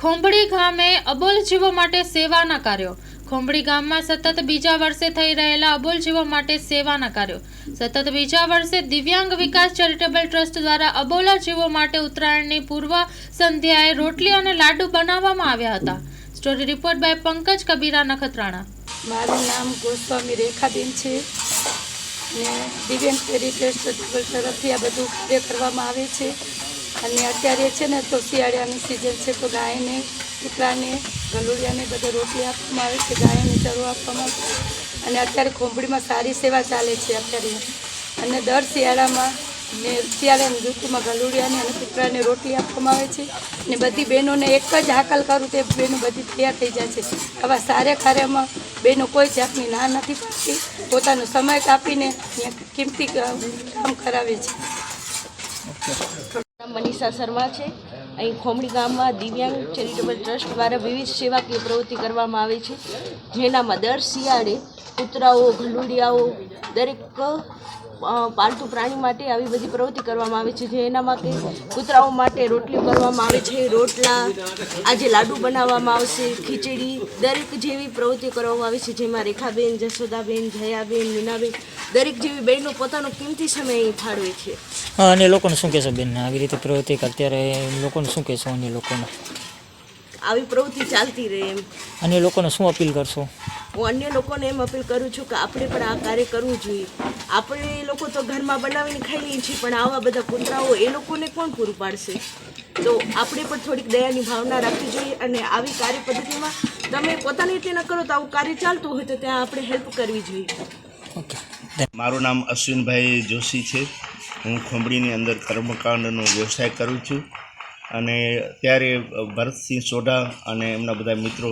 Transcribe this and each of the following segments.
ખોંભડી ગામે અબોલ જીવો માટે સેવાના કાર્યો. ખોંભડી ગામમાં સતત બીજા વર્ષે થઈ રહેલા અબોલ જીવો માટે સેવાના કાર્યો. સતત બીજા વર્ષે દિવ્યાંગ વિકાસ ચેરિટેબલ ટ્રસ્ટ દ્વારા અબોલા જીવો માટે ઉત્તરાયણની પૂર્વ સંધ્યાએ રોટલી અને લાડુ બનાવવામાં આવ્યા હતા. Story report by Pankaj Kabira Nakhatrana. મારું નામ ગોસ્વામી રેખાબેન છે ને દિવ્યાંગ ચેરિટેબલ તરફથી આ બધું કાર્ય કરવામાં આવે છે. અને અત્યારે છે ને તો શિયાળાની સિઝન છે તો ગાયને કૂતરાને ગલુડિયાને બધે રોટલી આપવામાં આવે છે, ગાયને ચરો આપવામાં આવે છે. અને અત્યારે ખોંભડીમાં સારી સેવા ચાલે છે અત્યારે. અને દર શિયાળામાં ને શિયાળાની ઋતુમાં ગલુડિયાને અને કૂતરાને રોટલી આપવામાં આવે છે. ને બધી બહેનોને એક જ હાકલ કરું તે બહેનો બધી તૈયાર થઈ જાય છે. આવા સારા કાર્યમાં બહેનો કોઈ જાતની ના નથી પાડતી. પોતાનો સમય કાપીને કિંમતી કામ કરાવે છે. મનીષા શર્મા છે. અહીં ખોમડી ગામમાં દિવ્યાંગ ચેરિટેબલ ટ્રસ્ટ દ્વારા વિવિધ સેવાકીય પ્રવૃત્તિ કરવામાં આવે છે. જેનામાં દર શિયાળે કૂતરાઓ ઘલુડિયાઓ દરેક પાલતુ પ્રાણી માટે આવી બધી પ્રવૃત્તિ કરવામાં આવે છે જે એના માટે કૂતરાઓ માટે રોટલી કરવામાં આવે છે રોટલા આજે લાડુ બનાવવામાં આવશે ખીચડી દરેક જેવી પ્રવૃત્તિ કરવામાં આવે છે જેમાં રેખાબેન જશોદાબેન જયાબેન મીનાબેન દરેક જેવી બહેનો પોતાનો કિંમતી સમય અહીં ફાળવે છે. અને લોકોને શું કહેશો બેન? આવી રીતે પ્રવૃત્તિ અત્યારે લોકોને શું કહેશો અન્ય લોકોને? આવી પ્રવૃત્તિ ચાલતી રહે એમ. અન્ય લોકોને શું અપીલ કરશો? હું અન્ય લોકોને એમ અપીલ કરું છું કે આપણે પણ આ કાર્ય કરવું જોઈએ. આપણે એ લોકો તો ઘરમાં બનાવીને ખાઈ લઈએ છીએ પણ આવા બધા કૂતરાઓ એ લોકોને કોણ પૂરું પાડશે? તો આપણે પણ થોડીક દયાની ભાવના રાખવી જોઈએ અને આવી કાર્ય પદ્ધતિમાં તમે પોતાની રીતે ન કરો તો આવું કાર્ય ચાલતું હોય તો ત્યાં આપણે હેલ્પ કરવી જોઈએ. મારું નામ અશ્વિનભાઈ જોશી છે. હું ખંભળીની અંદર કર્મકાંડનો વ્યવસાય કરું છું. અને ત્યારે ભરતસિંહ સોઢા અને એમના બધા મિત્રો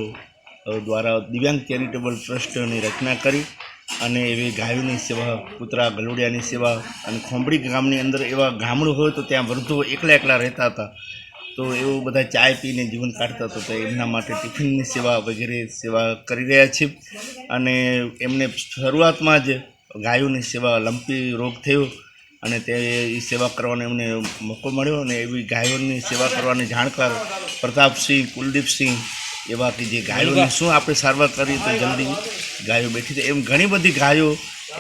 દ્વારા દિવ્યાંગ ચેરિટેબલ ટ્રસ્ટની રચના કરી અને એવી ગાયોની સેવા, કૂતરા, ગલુડિયાની સેવા અને ખોંભડી ગામની અંદર એવા ગામડું હોય તો ત્યાં વૃદ્ધો એકલા એકલા રહેતા હતા. તો એવું બધા ચાય પીને જીવન કાઢતા હતા તો એમના માટે ટિફિનની સેવા વગેરે સેવા કરી રહ્યા છે અને એમને શરૂઆતમાં જ ગાયોની સેવા લંપી રોગ થયો અને તે એ સેવા કરવાનો એમને મોકો મળ્યો અને એવી ગાયોની સેવા કરવાની જાણકાર પ્રતાપસિંહ, કુલદીપસિંહ એવા કે જે ગાયોની શું આપણે સારવાર કરી તો જલ્દી ગાયો બેઠી છે એમ ઘણી બધી ગાયો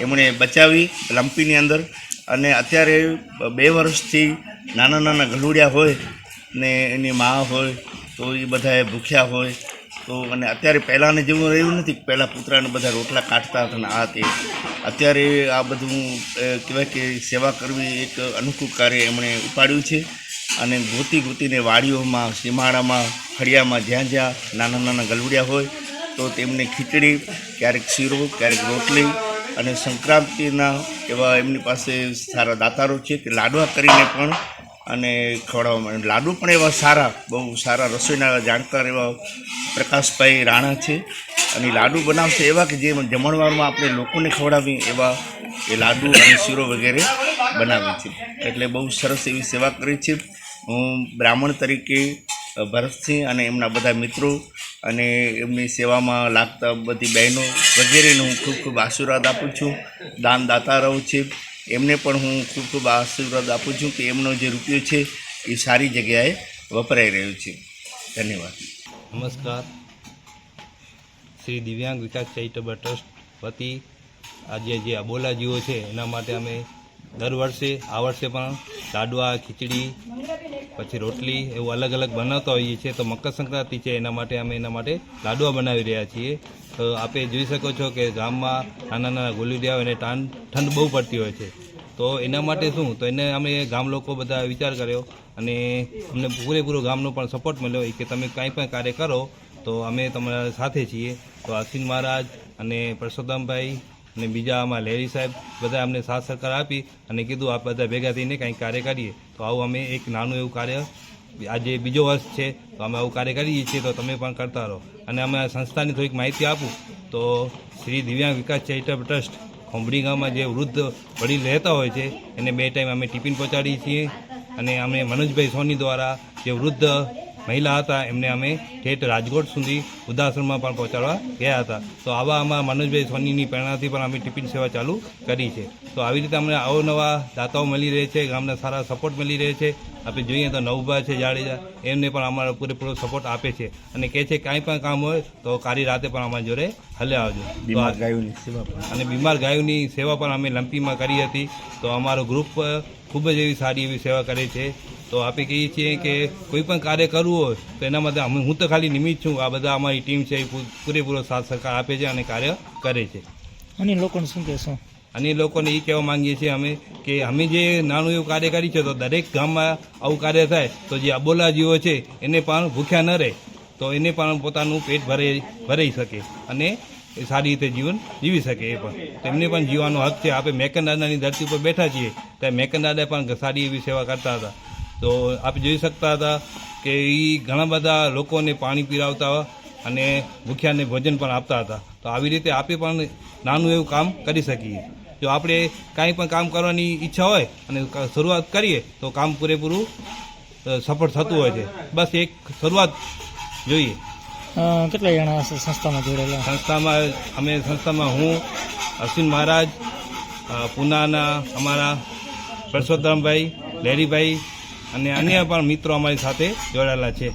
એમણે બચાવી લંપીની અંદર. અને અત્યારે બે વર્ષથી નાના નાના ગલુડિયા હોય ને એની મા હોય તો એ બધાએ ભૂખ્યા હોય. તો અને અત્યારે પહેલાંને જેવું રહ્યું નથી પહેલાં કૂતરાને બધા રોટલા કાઢતા હતા ને આ તે. અત્યારે આ બધું કહેવાય કે સેવા કરવી એક અનુકૂળ કાર્ય એમણે ઉપાડ્યું છે. અને ગોતી ગોતીને વાડીઓમાં, સીમાડામાં, ફળિયામાં જ્યાં જ્યાં નાના નાના ગલુડિયા હોય, તો તેમને ખીચડી, ક્યારેક શીરો, ક્યારેક રોટલી અને સંક્રાંતિના એવા એમની પાસે સારા દાતારો છે કે લાડવા કરીને પણ અને ખવડાવવામાં. લાડુ પણ એવા સારા, બહુ સારા રસોઈના જાણકાર એવા પ્રકાશભાઈ રાણા છે અને લાડુ બનાવશે એવા કે જે જમણવારમાં આપણે લોકોને ખવડાવી એવા એ લાડુ અને શીરો વગેરે બનાવે છે એટલે બહુ સરસ એવી સેવા કરી છે હું બ્રાહ્મણ તરીકે ભરતસિંહ અને એમના બધા મિત્રો અને એમની સેવામાં લાગતા બધી બહેનો વગેરેને હું ખૂબ ખૂબ આશીર્વાદ આપું છું. દાન દાતા રહું છે. એમને પણ હું ખૂબ ખૂબ આશીર્વાદ આપું છું કે એમનો જે રૂપિયો છે એ સારી જગ્યાએ વપરાઈ રહ્યો છે. ધન્યવાદ. નમસ્કાર. શ્રી દિવ્યાંગ વિકાસ ચેરિટેબલ ટ્રસ્ટ વતી આજે જે અબોલા જીવો છે, એના માટે અમે દર વર્ષે, આ વર્ષે પણ લાડવા, ખીચડી પછી રોટલી એવું અલગ અલગ બનાવતા હોઈએ છીએ, તો મકર સંક્રાંતિ છે, એના માટે અમે એના માટે લાડવા બનાવી રહ્યા છીએ. તો આપે જોઈ શકો છો કે ગામમાં નાના નાના ગોલીડિયા એને ટાન ઠંડ બહુ પડતી હોય છે. તો એના માટે શું? તો એને અમે ગામ લોકો બધા વિચાર કર્યો અને અમને પૂરેપૂરો ગામનો પણ સપોર્ટ મળ્યો કે તમે કાંઈ પણ કાર્ય કરો, તો અમે તમારા સાથે છીએ. તો અશ્વિન મહારાજ અને પરસોત્તમભાઈ અને બીજા આમાં લેરી સાહેબ બધા અમને સાથ સહકાર આપી અને કીધું, આપ બધા ભેગા થઈને કંઈક કાર્ય કરીએ. તો આવું અમે એક નાનું એવું કાર્ય, આજે બીજો વર્ષ છે, તો અમે આવું કાર્ય કરીએ છીએ, તો તમે પણ કરતા રહો. અને અમે આ સંસ્થાની થોડીક માહિતી આપું. તો શ્રી દિવ્યાંગ વિકાસ ચેરિટેબલ ટ્રસ્ટ, ખોંભડી ગામમાં જે વૃદ્ધ વડીલ રહેતા હોય છે, એને બે ટાઈમ અમે ટિફિન પહોંચાડીએ છીએ. અને અમે મનોજભાઈ સોની દ્વારા જે વૃદ્ધ મહિલા હતા એમને અમે ઠેઠ રાજકોટ સુધી વૃદ્ધાશ્રમમાં પણ પહોંચાડવા ગયા હતા. તો આવા અમારા મનોજભાઈ સોનીની પ્રેરણાથી પણ અમે ટિફિન સેવા ચાલુ કરી છે. તો આવી રીતે અમને અવનવા દાતાઓ મળી રહે છે ગામને સારા સપોર્ટ મળી રહે છે. આપણે જોઈએ તો નવભા છે જાડેજા એમને પણ અમારો પૂરેપૂરો સપોર્ટ આપે છે. અને કહે છે કાંઈ પણ કામ હોય તો કારી રાતે પણ અમારી જોડે હલે આવજો. બીમાર ગાયોની સેવા અને બીમાર ગાયોની સેવા પણ અમે લંપીમાં કરી હતી. તો અમારો ગ્રુપ ખૂબ જ એવી સારી એવી સેવા કરે છે. તો આપણે કહીએ છીએ કે કોઈ પણ કાર્ય કરવું હોય તો એના માટે અમે હું તો ખાલી નિમિત્ત છું આ બધા અમારી ટીમ છે એ પૂરેપૂરો સાથ સહકાર આપે છે અને કાર્ય કરે છે. અને લોકોને શું કહેશો? અને લોકોને એ કહેવા માંગીએ છીએ અમે કે અમે જે નાનું એવું કાર્ય કરી છે તો દરેક ગામમાં આવું કાર્ય થાય તો જે અબોલા જીવો છે એને પણ ભૂખ્યા ન રહે તો એને પણ પોતાનું પેટ ભરાઈ ભરાઈ શકે અને એ સારી રીતે જીવન જીવી શકે એ પણ. તેમને પણ જીવવાનો હક છે. આપણે મેકન દાદાની ધરતી ઉપર બેઠા છીએ ત્યારે મેકન દાદા પણ સારી એવી સેવા કરતા હતા. તો આપ જોઈ શકતા હતા કે એ ઘણા બધા લોકોને પાણી પીરાવતા અને ભૂખ્યાને ભોજન પણ આપતા હતા. તો આવી રીતે આપે પણ નાનું એવું કામ કરી શકીએ. જો આપણે કાંઈ પણ કામ કરવાની ઈચ્છા હોય અને શરૂઆત કરીએ તો કામ પૂરેપૂરું સફળ થતું હોય છે. બસ એક શરૂઆત જોઈએ. કેટલા જણા સંસ્થામાં જોડાયેલા? સંસ્થામાં અમે સંસ્થામાં હું અશ્વિન મહારાજ પૂનાના અમારા પરસોત્તમભાઈ લહેરીભાઈ અને અન્ય પણ મિત્રો અમારી સાથે જોડાયેલા છે.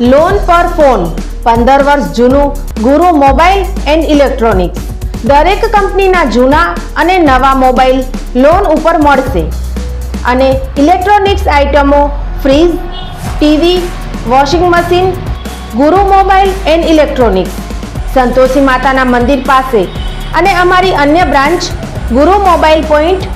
લોન પર ફોન પંદર વર્ષ જૂનું, ગુરુ મોબાઈલ એન્ડ ઇલેક્ટ્રોનિક્સ. દરેક કંપનીના જૂના અને નવા મોબાઈલ લોન ઉપર મળશે. અને ઇલેક્ટ્રોનિક્સ આઇટમો fridge, TV, washing machine, Guru mobile and electronics. Santoshi માતાના મંદિર પાસે. અને અમારી અન્ય branch, Guru mobile point